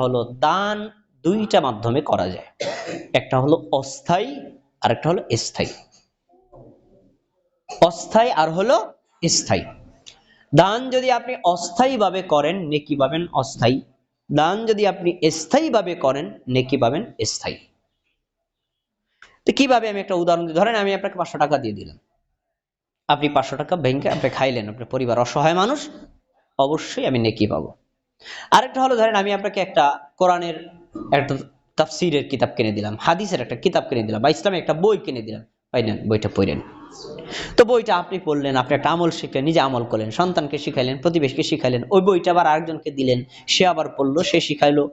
হলো দান দুইটা মাধ্যমে করা যায়। একটা হলো অস্থায়ী আর একটা হলো স্থায়ী। অস্থায়ী আর হলো স্থায়ী। দান যদি আপনি অস্থায়ী ভাবে করেন, নেকি পাবেন অস্থায়ী। দান যদি আপনি স্থায়ী ভাবে করেন, নেকি পাবেন স্থায়ী। তো কীভাবে আমি একটা উদাহরণ দিই? ধরেন আমি আপনাকে পাঁচশো টাকা দিয়ে দিলাম। আপনি পাঁচশো টাকা ব্যাংকে আপনি খাইলেন, আপনার পরিবার অসহায় মানুষ, অবশ্যই আমি নেকি পাবো। আরেকটা হলো, ধরেন আমি আপনাকে একটা কোরআনের একটা তাফসিরের কিতাব কিনে দিলাম, হাদিসের একটা কিতাব কিনে দিলাম, বা ইসলামের একটা বই কিনে দিলাম পাই নেন বইটা পড়েন তো বইটা আপনি পড়লেন, আপনি একটা আমল শিখলেন, নিজে আমল করলেন, সন্তানকে শিখাইলেন, প্রতিবেশকে শিখাইলেন, ওই বইটা আবার আরেকজনকে দিলেন, সে আবার পড়ল, সে শিখাইলো।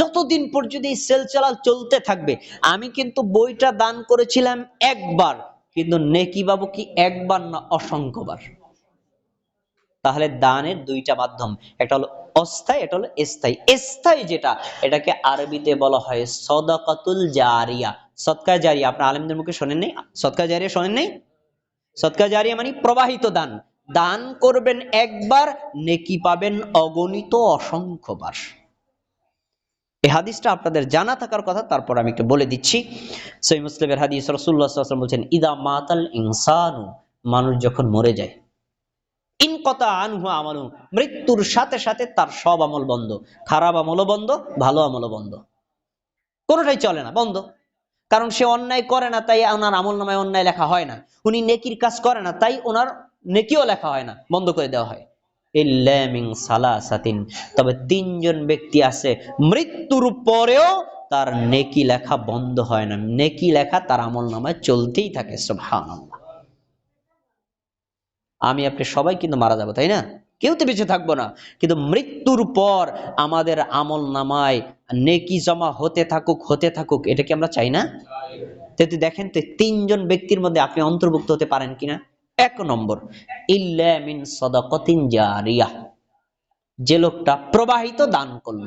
যতদিন পর্যন্ত এই সেল চালাল চলতে থাকবে, আমি কিন্তু বইটা দান করেছিলাম একবার, কিন্তু নেকি বাবু কি একবার না অসংখ্যবার? তাহলে দানের দুইটা মাধ্যম, একটা হলো অস্থায়ী এটা হলো স্থায়ী। স্থায়ী যেটা, এটাকে আরবিতে বলা হয় সদাকাতুল জারিয়া। সৎকা জারিয়া, আপনার আলেমদের মুখে শোনেন নেই? সৎকা জারিয়া শোনেন নেই? সৎকা জারিয়া মানে প্রবাহিত দান। দান করবেন একবার, নেকি পাবেন অগণিত অসংখ্যবার। এই হাদিসটা আপনাদের জানা থাকার কথা, তারপর আমি একটু বলে দিচ্ছি। সই মুসলিমের হাদিস রসুল্লাহ বলছেন, ইদা মাতাল ইনসানু মানুষ যখন মরে যায় মৃত্যুর সাথে সাথে তার সব আমল বন্ধ। খারাপ আমলও বন্ধ, ভালো আমলও বন্ধ। কোনোটাই চলে না, বন্ধ। কারণ সে অন্যায় করে না, তাই ওনার আমল নামায় অন্যায় লেখা হয় না। উনি নেকির কাজ করে না, তাই ওনার নেকিও লেখা হয় না, বন্ধ করে দেওয়া হয়। তবে তিনজন ব্যক্তি আছে, মৃত্যুর পরেও তার নেকি লেখা বন্ধ হয় না। নেকি লেখা তার আমল নামায় চলতেই থাকে, সুবহানাল্লাহ। আমি আপনি সবাই কিন্তু মারা যাব, তাই না? কেউ তো বেঁচে থাকব না। কিন্তু মৃত্যুর পর আমাদের আমল নামায় নেকি জমা হতে থাকুক হতে থাকুক, এটা কি আমরা চাই না? যদি দেখেন তো তিনজন ব্যক্তির মধ্যে আপনি অন্তর্ভুক্ত হতে পারেন কিনা এক নম্বর ইল্লামিন সদাকতিন যে লোকটা প্রবাহিত দান করল।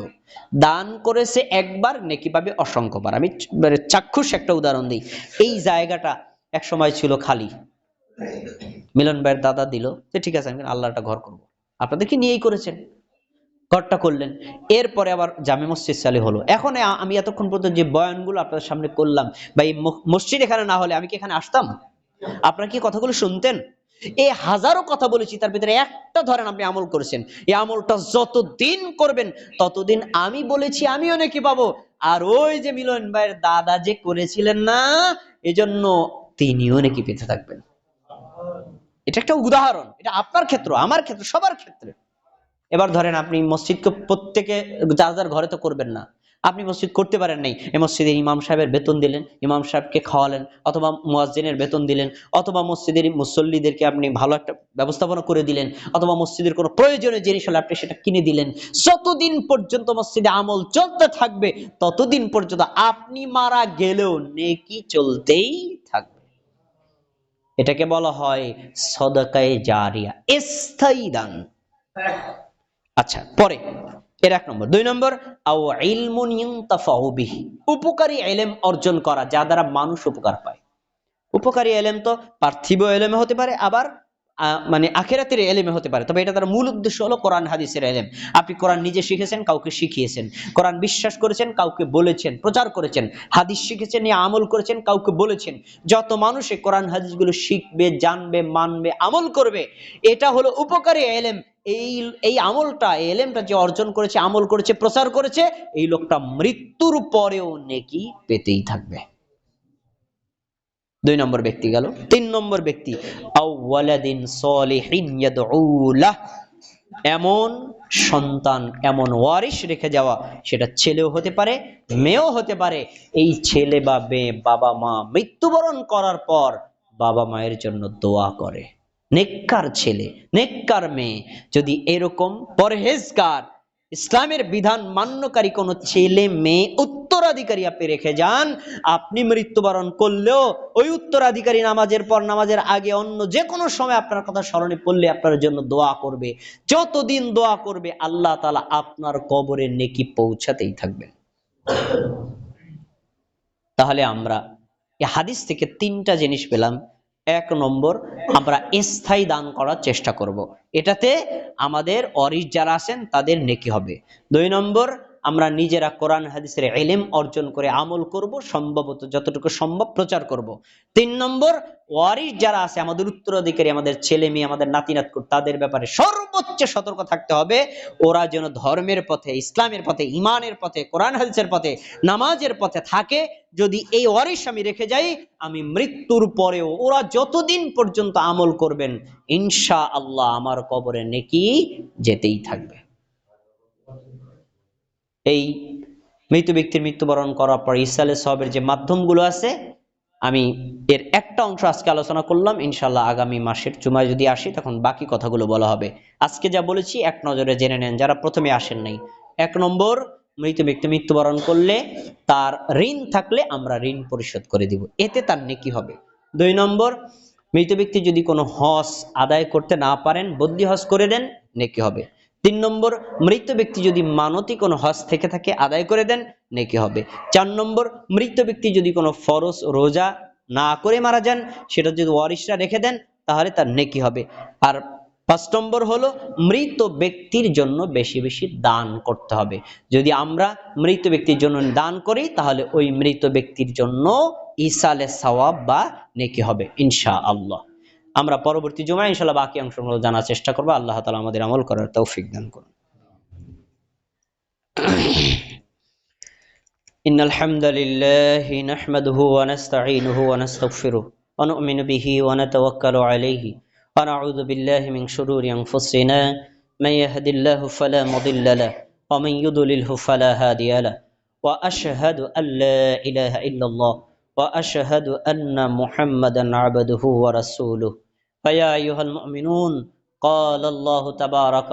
দান করেছে একবার, নেকি পাবে অসংখ্যবার। আমি মানে চাক্ষুষ একটা উদাহরণ দিই। এই জায়গাটা এক সময় ছিল খালি। মিলন ভাইয়ের দাদা দিল যে, ঠিক আছে, আমি আল্লাহ একটা ঘর করব। আপনাদেরকে নিয়েই করেছেন? ঘরটা করলেন। এরপরে আবার জামে মসজিদ চালু হলো। এখন আমি এতক্ষণ পর্যন্ত যে বয়ানগুলো আপনাদের সামনে করলাম, বা এই মসজিদ এখানে না হলে আমি কি এখানে আসতাম? আপনারা কি কথাগুলো শুনতেন? এই হাজারো কথা বলেছি, তার ভিতরে একটা ধরেন আপনি আমল করেছেন। এই আমলটা যতদিন করবেন, ততদিন আমি বলেছি, আমিও নাকি পাবো। আর ওই যে মিলন ভাইয়ের দাদা যে করেছিলেন না, এজন্য তিনিও নাকি পেতে থাকবেন। এটা একটা উদাহরণ, এটা আপনার ক্ষেত্র, আমার ক্ষেত্র, সবার ক্ষেত্রে। এবার ধরেন আপনি মসজিদকে প্রত্যেকে, যার যার ঘরে তো করবেন না। আপনি মসজিদ করতে পারেন নাই এই মসজিদের ইমাম সাহেবের বেতন দিলেন, ইমাম সাহেবকে খাওয়ালেন, অথবা মুয়াজ্জিনের বেতন দিলেন, অথবা মসজিদের মুসল্লিদেরকে আপনি ভালো একটা ব্যবস্থাপনা করে দিলেন, অথবা মসজিদের কোনো প্রয়োজনীয় জিনিস হলে আপনি সেটা কিনে দিলেন। যতদিন পর্যন্ত মসজিদে আমল চলতে থাকবে, ততদিন পর্যন্ত আপনি মারা গেলেও নেকি চলতেই থাকবে। এটাকে বলা হয় সদকায় জারিয়া, স্থায়ী দান। আচ্ছা পরে, এর এক নম্বর। দুই নম্বর, আও ইলমুন ইউনতাফাউবিহি উপকারী এলেম অর্জন করা যা দ্বারা মানুষ উপকার পায়। উপকারী এলেম তো পার্থিব এলেমে হতে পারে, আবার মানে আখেরাতের এলেমে হতে পারে। তবে এটা তার মূল উদ্দেশ্য হলো কোরআন, হাদিসের এলেম। আপনি কোরআন নিজে শিখেছেন, কাউকে শিখিয়েছেন। কোরআন বিশ্বাস করেছেন, কাউকে বলেছেন, প্রচার করেছেন। হাদিস শিখেছেন, নিয়ে আমল করেছেন, কাউকে বলেছেন। যত মানুষে কোরআন, হাদিসগুলো শিখবে, জানবে, মানবে, আমল করবে, এটা হলো উপকারী এলেম। এই এই আমলটা এলেমটা যে অর্জন করেছে, আমল করেছে, প্রচার করেছে, এই লোকটা মৃত্যুর পরেও নেকি পেতেই থাকবে। দুই নম্বর ব্যক্তি গেল। তিন নম্বর ব্যক্তি, আউওয়ালাদিন সলিহিন ইয়াদউলাহ এমন সন্তান, এমন ওয়ারিশ রেখে যাওয়া, সেটা ছেলেও হতে পারে, মেয়েও হতে পারে। এই ছেলে বা মেয়ে বাবা মা মৃত্যুবরণ করার পর বাবা মায়ের জন্য দোয়া করে। নেককার ছেলে, নেককার মেয়ে। যদি এরকম পরহেজগার, ইসলামের বিধান মান্যকারী কোনো ছেলে, মেয়ে উত্তরাধিকারী আপনি রেখে যান, আপনি মৃত্যুবরণ করলেও ওই উত্তরাধিকারী নামাজের পর, নামাজের আগে অন্য যে কোনো সময় আপনার কথা স্মরণে পড়লে আপনার জন্য দোয়া করবে। যতদিন দোয়া করবে, আল্লাহ তালা আপনার কবরে নেকি পৌঁছাতেই থাকবেন। তাহলে আমরা এই হাদিস থেকে তিনটা জিনিস পেলাম। এক নম্বর, আমরা স্থায়ী দান করার চেষ্টা করব। এটাতে আমাদের অরিস যারা আছেন, তাদের নেকি হবে। দুই নম্বর আমরা নিজেরা কোরআন, হাদিসের এলেম অর্জন করে আমল করব, সম্ভবত যতটুকু সম্ভব প্রচার করব। তিন নম্বর ওয়ারিস যারা আছে, আমাদের উত্তরাধিকারী, আমাদের ছেলে মেয়ে, আমাদের নাতিনাত তাদের ব্যাপারে সর্বোচ্চ সতর্ক থাকতে হবে। ওরা যেন ধর্মের পথে, ইসলামের পথে, ইমানের পথে, কোরআন, হাদিসের পথে, নামাজের পথে থাকে। যদি এই ওয়ারিস আমি রেখে যাই, আমি মৃত্যুর পরেও ওরা যতদিন পর্যন্ত আমল করবেন ইনশা আল্লাহ আমার কবরে নেকি যেতেই থাকবে। এই মৃত ব্যক্তির মৃত্যুবরণ করার পর ইসালে সবের যে মাধ্যমগুলো আছে, আমি এর একটা অংশ আজকে আলোচনা করলাম। ইনশাল্লাহ আগামী মাসের জুমায় যদি আসি, তখন বাকি কথাগুলো বলা হবে। আজকে যা বলেছি, এক নজরে জেনে নেন যারা প্রথমে আসেন নাই। এক নম্বর, মৃত ব্যক্তি মৃত্যুবরণ করলে তার ঋণ থাকলে আমরা ঋণ পরিশোধ করে দিব। এতে তার নেকি হবে। দুই নম্বর, মৃত ব্যক্তি যদি কোনো হস আদায় করতে না পারেন বদ্যি হজ করে দেন, নেকি হবে। তিন নম্বর, মৃত ব্যক্তি যদি মানতি কোনো হজ থেকে থাকে, আদায় করে দেন, নেকি হবে। চার নম্বর, মৃত ব্যক্তি যদি কোনো ফরজ রোজা না করে মারা যান, সেটা যদি ওয়ারিশরা রেখে দেন, তাহলে তার নেকি হবে। আর পাঁচ নম্বর হলো, মৃত ব্যক্তির জন্য বেশি বেশি দান করতে হবে। যদি আমরা মৃত ব্যক্তির জন্য দান করি, তাহলে ওই মৃত ব্যক্তির জন্য ইসালে সওয়াব বা নেকি হবে ইনশা আল্লাহ আমরা পরবর্তী জমায় ইনশাল্লাহ বাকি অংশগুলো জানার চেষ্টা করবো আল্লাহ তালা আমাদের আমল করার তৌফিক দান করুন إن الحمد لله نحمده ونستعينه ونستغفره ونؤمن به ونتوكل عليه ونعوذ بالله من شرور أنفسنا من يهد الله فلا مضل له ومن يضلله فلا هادي له وأشهد أن لا إله إلا الله وأشهد أن محمدا عبده ورسوله فيا أيها المؤمنون قال الله تبارك